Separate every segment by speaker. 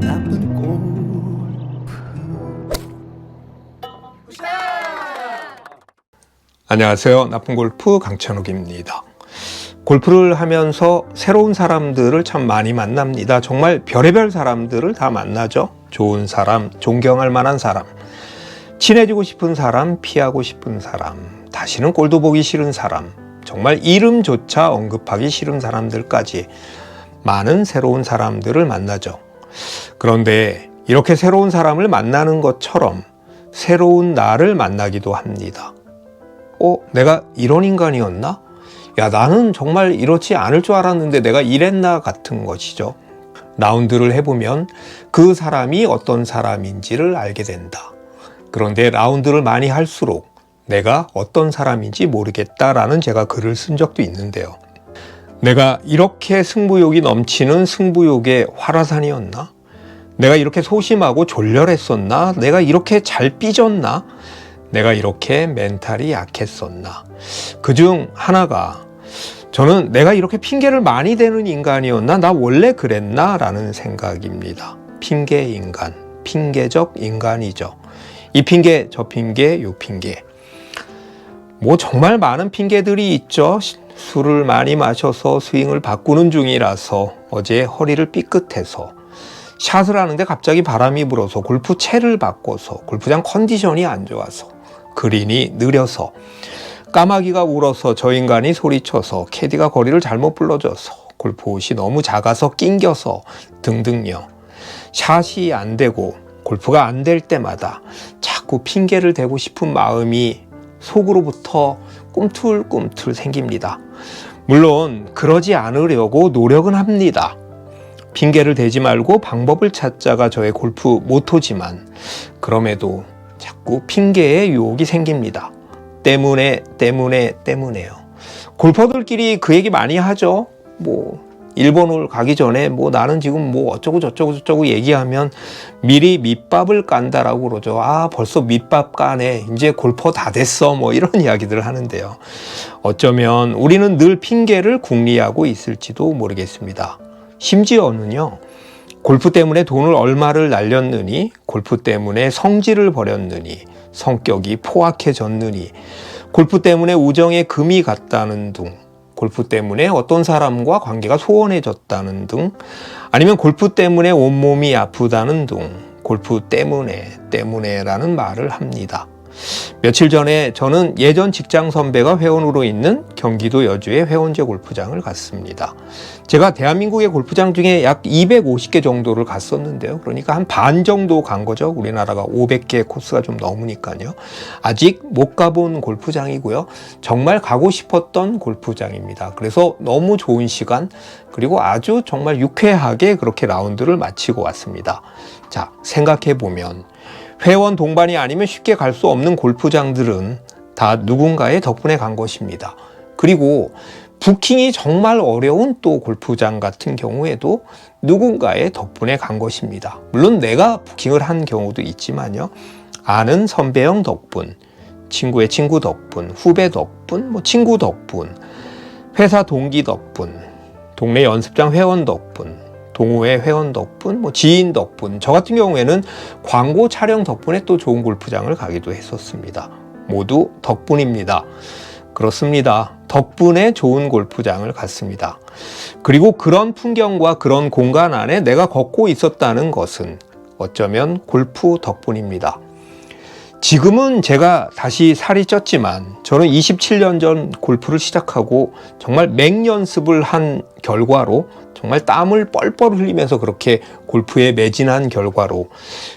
Speaker 1: 나쁜 골프
Speaker 2: 안녕하세요. 나쁜 골프 강천욱입니다. 골프를 하면서 새로운 사람들을 참 많이 만납니다. 정말 별의별 사람들을 다 만나죠. 좋은 사람, 존경할 만한 사람, 친해지고 싶은 사람, 피하고 싶은 사람, 다시는 꼴도 보기 싫은 사람, 정말 이름조차 언급하기 싫은 사람들까지 많은 새로운 사람들을 만나죠. 그런데 이렇게 새로운 사람을 만나는 것처럼 새로운 나를 만나기도 합니다. 어, 내가 이런 인간이었나? 야, 나는 정말 이렇지 않을 줄 알았는데 내가 이랬나 같은 것이죠. 라운드를 해보면 그 사람이 어떤 사람인지를 알게 된다. 그런데 라운드를 많이 할수록 내가 어떤 사람인지 모르겠다라는 제가 글을 쓴 적도 있는데요. 내가 이렇게 승부욕이 넘치는 승부욕의 화라산이었나? 내가 이렇게 소심하고 졸렬했었나? 내가 이렇게 잘 삐졌나? 내가 이렇게 멘탈이 약했었나? 그 중 하나가 저는 내가 이렇게 핑계를 많이 대는 인간이었나? 나 원래 그랬나? 라는 생각입니다. 핑계 인간, 핑계적 인간이죠. 이 핑계, 저 핑계, 요 핑계. 뭐 정말 많은 핑계들이 있죠. 술을 많이 마셔서 스윙을 바꾸는 중이라서 어제 허리를 삐끗해서 샷을 하는데 갑자기 바람이 불어서 골프 채를 바꿔서 골프장 컨디션이 안 좋아서 그린이 느려서 까마귀가 울어서 저 인간이 소리쳐서 캐디가 거리를 잘못 불러줘서 골프 옷이 너무 작아서 낑겨서 등등요. 샷이 안 되고 골프가 안 될 때마다 자꾸 핑계를 대고 싶은 마음이 속으로부터 꿈틀꿈틀 생깁니다. 물론 그러지 않으려고 노력은 합니다. 핑계를 대지 말고 방법을 찾자가 저의 골프 모토지만 그럼에도 자꾸 핑계의 유혹이 생깁니다. 때문에 때문에 때문에요. 골퍼들끼리 그 얘기 많이 하죠. 뭐 일본을 가기 전에 뭐 나는 지금 뭐 어쩌고 저쩌고 저쩌고 얘기하면 미리 밑밥을 깐다라고 그러죠. 아 벌써 밑밥 까네. 이제 골퍼 다 됐어. 뭐 이런 이야기들을 하는데요. 어쩌면 우리는 늘 핑계를 궁리하고 있을지도 모르겠습니다. 심지어는요. 골프 때문에 돈을 얼마를 날렸느니, 골프 때문에 성질을 버렸느니, 성격이 포악해졌느니, 골프 때문에 우정에 금이 갔다는 등, 골프 때문에 어떤 사람과 관계가 소원해졌다는 등, 아니면 골프 때문에 온몸이 아프다는 등, 골프 때문에, 때문에라는 말을 합니다. 며칠 전에 저는 예전 직장 선배가 회원으로 있는 경기도 여주의 회원제 골프장을 갔습니다. 제가 대한민국의 골프장 중에 약 250개 정도를 갔었는데요. 그러니까 한 반 정도 간 거죠. 우리나라가 500개 코스가 좀 넘으니까요. 아직 못 가본 골프장이고요. 정말 가고 싶었던 골프장입니다. 그래서 너무 좋은 시간, 그리고 아주 정말 유쾌하게 그렇게 라운드를 마치고 왔습니다. 자, 생각해 보면 회원 동반이 아니면 쉽게 갈 수 없는 골프장들은 다 누군가의 덕분에 간 것입니다. 그리고 부킹이 정말 어려운 또 골프장 같은 경우에도 누군가의 덕분에 간 것입니다. 물론 내가 부킹을 한 경우도 있지만요. 아는 선배형 덕분, 친구의 친구 덕분, 후배 덕분, 뭐 친구 덕분, 회사 동기 덕분, 동네 연습장 회원 덕분, 동호회 회원 덕분, 뭐 지인 덕분, 저 같은 경우에는 광고 촬영 덕분에 또 좋은 골프장을 가기도 했었습니다. 모두 덕분입니다. 그렇습니다. 덕분에 좋은 골프장을 갔습니다. 그리고 그런 풍경과 그런 공간 안에 내가 걷고 있었다는 것은 어쩌면 골프 덕분입니다. 지금은 제가 다시 살이 쪘지만 저는 27년 전 골프를 시작하고 정말 맹연습을 한 결과로 정말 땀을 뻘뻘 흘리면서 그렇게 골프에 매진한 결과로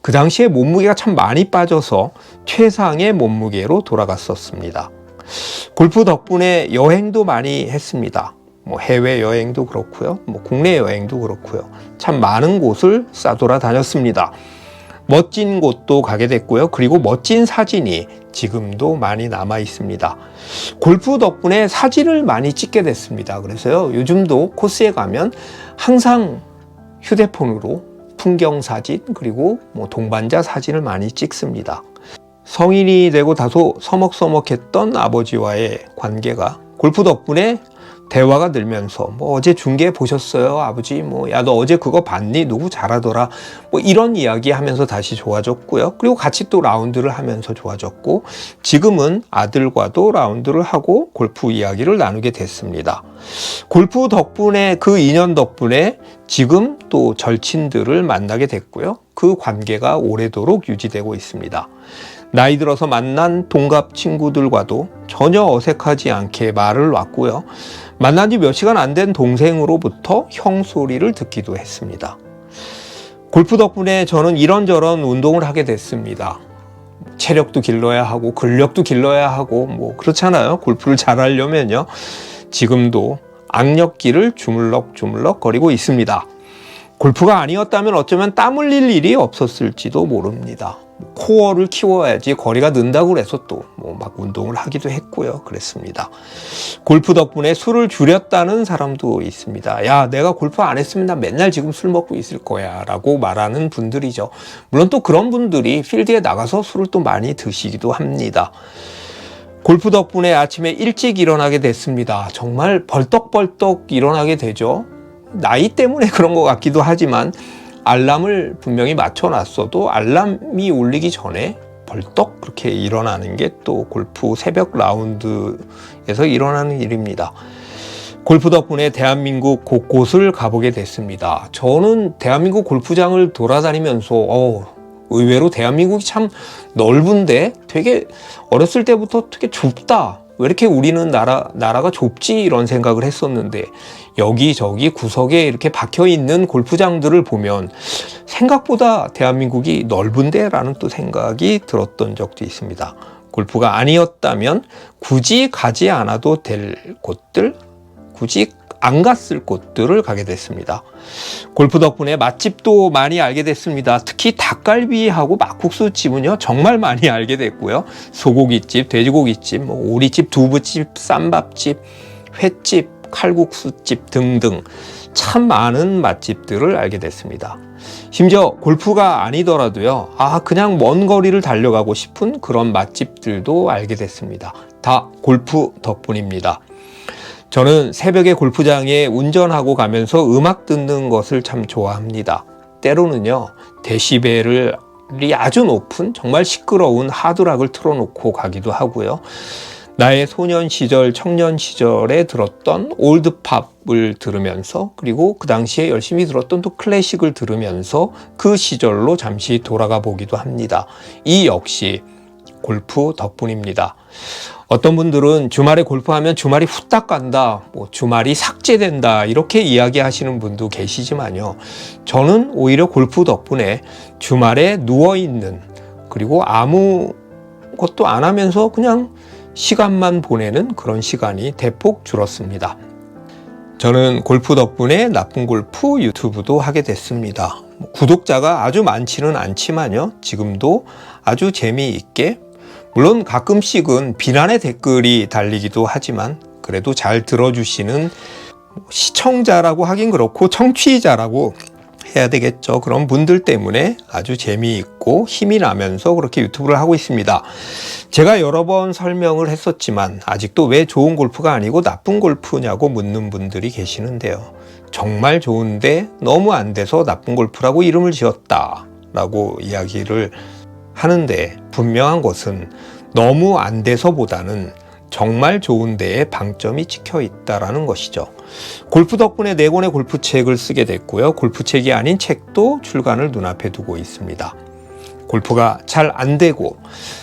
Speaker 2: 그 당시에 몸무게가 참 많이 빠져서 최상의 몸무게로 돌아갔었습니다. 골프 덕분에 여행도 많이 했습니다. 뭐 해외 여행도 그렇고요. 뭐 국내 여행도 그렇고요. 참 많은 곳을 싸돌아 다녔습니다. 멋진 곳도 가게 됐고요. 그리고 멋진 사진이 지금도 많이 남아 있습니다. 골프 덕분에 사진을 많이 찍게 됐습니다. 그래서요, 요즘도 코스에 가면 항상 휴대폰으로 풍경 사진, 그리고 뭐 동반자 사진을 많이 찍습니다. 성인이 되고 다소 서먹서먹했던 아버지와의 관계가 골프 덕분에 대화가 늘면서 뭐 어제 중계 보셨어요? 아버지 뭐 야 너 어제 그거 봤니? 누구 잘하더라? 뭐 이런 이야기 하면서 다시 좋아졌고요. 그리고 같이 또 라운드를 하면서 좋아졌고 지금은 아들과도 라운드를 하고 골프 이야기를 나누게 됐습니다. 골프 덕분에 그 인연 덕분에 지금 또 절친들을 만나게 됐고요. 그 관계가 오래도록 유지되고 있습니다. 나이 들어서 만난 동갑 친구들과도 전혀 어색하지 않게 말을 놨고요. 만난 지 몇 시간 안 된 동생으로부터 형 소리를 듣기도 했습니다. 골프 덕분에 저는 이런저런 운동을 하게 됐습니다. 체력도 길러야 하고 근력도 길러야 하고 뭐 그렇잖아요. 골프를 잘하려면요. 지금도 악력기를 주물럭주물럭 거리고 있습니다. 골프가 아니었다면 어쩌면 땀 흘릴 일이 없었을지도 모릅니다. 코어를 키워야지 거리가 는다고 그래서 또 뭐 막 운동을 하기도 했고요. 그랬습니다. 골프 덕분에 술을 줄였다는 사람도 있습니다. 야, 내가 골프 안 했으면 나 맨날 지금 술 먹고 있을 거야. 라고 말하는 분들이죠. 물론 또 그런 분들이 필드에 나가서 술을 또 많이 드시기도 합니다. 골프 덕분에 아침에 일찍 일어나게 됐습니다. 정말 벌떡벌떡 일어나게 되죠. 나이 때문에 그런 것 같기도 하지만 알람을 분명히 맞춰놨어도 알람이 울리기 전에 벌떡 그렇게 일어나는 게 또 골프 새벽 라운드에서 일어나는 일입니다. 골프 덕분에 대한민국 곳곳을 가보게 됐습니다. 저는 대한민국 골프장을 돌아다니면서 어, 의외로 대한민국이 참 넓은데 되게 어렸을 때부터 되게 좁다. 왜 이렇게 우리는 나라, 나라가 좁지? 이런 생각을 했었는데 여기저기 구석에 이렇게 박혀 있는 골프장들을 보면 생각보다 대한민국이 넓은데 라는 또 생각이 들었던 적도 있습니다. 골프가 아니었다면 굳이 가지 않아도 될 곳들, 굳이 안 갔을 곳들을 가게 됐습니다. 골프 덕분에 맛집도 많이 알게 됐습니다. 특히 닭갈비하고 막국수 집은요 정말 많이 알게 됐고요. 소고기집, 돼지고기집, 뭐 오리집, 두부집, 쌈밥집, 횟집, 칼국수집 등등 참 많은 맛집들을 알게 됐습니다. 심지어 골프가 아니더라도요, 아, 그냥 먼 거리를 달려가고 싶은 그런 맛집들도 알게 됐습니다. 다 골프 덕분입니다. 저는 새벽에 골프장에 운전하고 가면서 음악 듣는 것을 참 좋아합니다. 때로는요, 데시벨이 아주 높은 정말 시끄러운 하드락을 틀어놓고 가기도 하고요. 나의 소년 시절, 청년 시절에 들었던 올드팝을 들으면서 그리고 그 당시에 열심히 들었던 또 클래식을 들으면서 그 시절로 잠시 돌아가 보기도 합니다. 이 역시 골프 덕분입니다. 어떤 분들은 주말에 골프하면 주말이 후딱 간다, 뭐 주말이 삭제된다, 이렇게 이야기하시는 분도 계시지만요. 저는 오히려 골프 덕분에 주말에 누워있는, 그리고 아무 것도 안 하면서 그냥 시간만 보내는 그런 시간이 대폭 줄었습니다. 저는 골프 덕분에 나쁜 골프 유튜브도 하게 됐습니다. 구독자가 아주 많지는 않지만요. 지금도 아주 재미있게 물론 가끔씩은 비난의 댓글이 달리기도 하지만 그래도 잘 들어주시는 시청자라고 하긴 그렇고 청취자라고 해야 되겠죠. 그런 분들 때문에 아주 재미있고 힘이 나면서 그렇게 유튜브를 하고 있습니다. 제가 여러 번 설명을 했었지만 아직도 왜 좋은 골프가 아니고 나쁜 골프냐고 묻는 분들이 계시는데요. 정말 좋은데 너무 안 돼서 나쁜 골프라고 이름을 지었다. 라고 이야기를 하는데 분명한 것은 너무 안 돼서보다는 정말 좋은 데에 방점이 찍혀 있다라는 것이죠. 골프 덕분에 네 권의 골프 책을 쓰게 됐고요. 골프 책이 아닌 책도 출간을 눈앞에 두고 있습니다. 골프가 잘 안 되고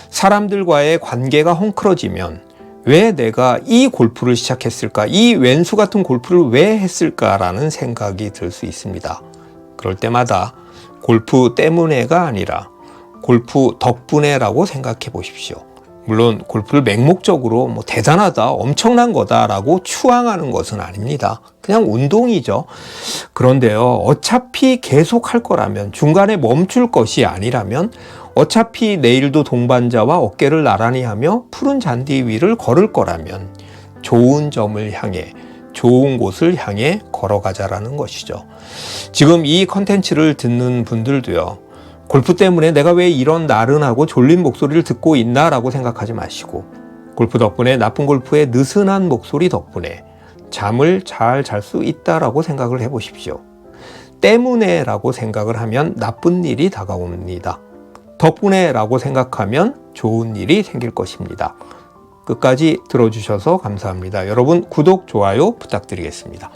Speaker 2: 사람들과의 관계가 헝클어지면 왜 내가 이 골프를 시작했을까? 이 왼수 같은 골프를 왜 했을까라는 생각이 들 수 있습니다. 그럴 때마다 골프 때문에가 아니라 골프 덕분에라고 생각해 보십시오. 물론 골프를 맹목적으로 뭐 대단하다, 엄청난 거다라고 추앙하는 것은 아닙니다. 그냥 운동이죠. 그런데요, 어차피 계속 할 거라면, 중간에 멈출 것이 아니라면, 어차피 내일도 동반자와 어깨를 나란히 하며 푸른 잔디 위를 걸을 거라면, 좋은 점을 향해, 좋은 곳을 향해 걸어가자라는 것이죠. 지금 이 컨텐츠를 듣는 분들도요, 골프 때문에 내가 왜 이런 나른하고 졸린 목소리를 듣고 있나라고 생각하지 마시고 골프 덕분에 나쁜 골프의 느슨한 목소리 덕분에 잠을 잘 잘 수 있다라고 생각을 해 보십시오. 때문에라고 생각을 하면 나쁜 일이 다가옵니다. 덕분에라고 생각하면 좋은 일이 생길 것입니다. 끝까지 들어주셔서 감사합니다. 여러분 구독, 좋아요 부탁드리겠습니다.